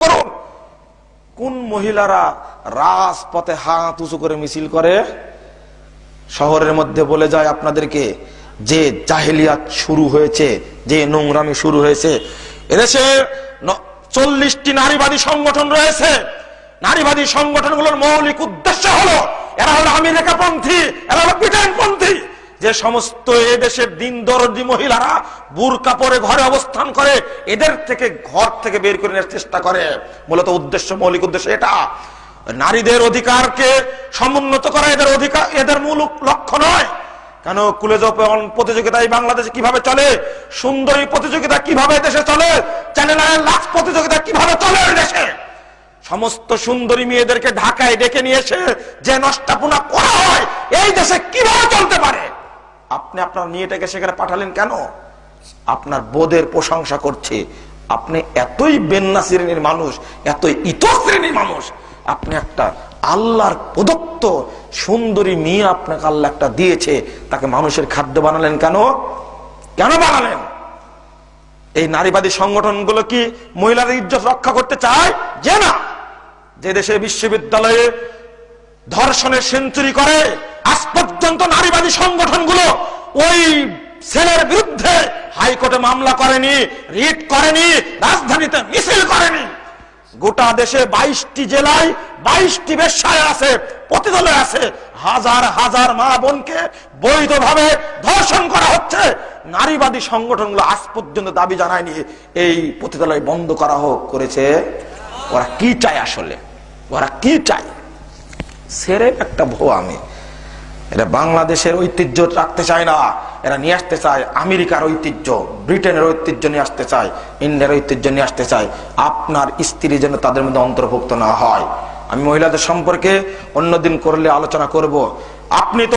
করুন। কোন মহিলারা রাজপথে হাত উঁচু করে মিছিল করে? শহরের মধ্যে বলে যায় আপনাদেরকে, যে জাহেলিয়াত শুরু হয়েছে, যে নোংরামি শুরু হয়েছে এদেশে চল্লিশটি নারীবাদী সংগঠন রয়েছে। নারীবাদী সংগঠনগুলোর মৌলিক উদ্দেশ্য হলো, এরা হলো আমেরিকাপন্থী, এরা হলো যে সমস্ত এদেশের দিন দরদি মহিলারা বুরকা পরে ঘরে অবস্থান করে, এদের থেকে ঘর থেকে বের করে নেওয়ার চেষ্টা করে। মূলত উদ্দেশ্য, মৌলিক উদ্দেশ্য এটা। নারীদের অধিকারকে সমুন্নত করা এদের অধিকার, এদের মূল লক্ষ্য নয়। কেন কুলেজ প্রতিযোগিতায় বাংলাদেশে কীভাবে চলে? সুন্দরী প্রতিযোগিতা কীভাবে দেশে চলে? চ্যানেল লাখ প্রতিযোগিতা কীভাবে চলে এই দেশে? সমস্ত সুন্দরী মেয়েদেরকে ঢাকায় ডেকে নিয়ে এসে যে নষ্টাপনা করা হয়, এই দেশে কীভাবে চলতে পারে? আপনি আপনার মেয়েটাকে সেখানে পাঠালেন কেন? আপনার বোধের প্রশংসা করছে। আপনি এতই বেন্না শ্রেণির মানুষ, এতই ইত শ্রেণির মানুষ। আপনি একটা আল্লাহর প্রদত্ত সুন্দরী মেয়ে আপনাকে আল্লাহ একটা দিয়েছে। তাকে মানুষের খাদ্য বানালেন কেন? কেন বানালেন? এই নারীবাদী সংগঠনগুলো কি মহিলাদের ইজ্জত রক্ষা করতে চায়? যে না। যে দেশে বিশ্ববিদ্যালয়ে ধর্ষণের সেঞ্চুরি করে আজ পর্যন্ত নারীবাদী সংগঠনগুলো ওই ছেলের বিরুদ্ধে হাইকোর্টে মামলা করেনি, রিট করেনি, রাজধানীতে মিছিল করেনি। গোটা দেশে বাইশটি জেলায় বাইশটি বেশ্যায় আছে, প্রতিদলে আছে। হাজার হাজার মা বোনকে বৈধভাবে ধর্ষণ করা হচ্ছে। নারীবাদী সংগঠনগুলো আজ পর্যন্ত দাবি জানায়নি, এই প্রতিদলয় বন্ধ করা হোক করেছে। ওরা কি চায় আসলে? ওরা কি চায়? সেরে একটা ভো আমি এরা বাংলাদেশের ঐতিহ্য রাখতে চায় না। এরা নিয়ে আসতে চায় আমেরিকার ঐতিহ্য, ব্রিটেনের ঐতিহ্য নিয়ে আসতে চায়, ইন্ডিয়ার ঐতিহ্য নিয়ে আসতে চায়। আপনার স্ত্রী যেন তাদের মধ্যে অন্তর্ভুক্ত না হয়। আমি মহিলাদের সম্পর্কে অন্যদিন করলে আলোচনা করব। আপনি তো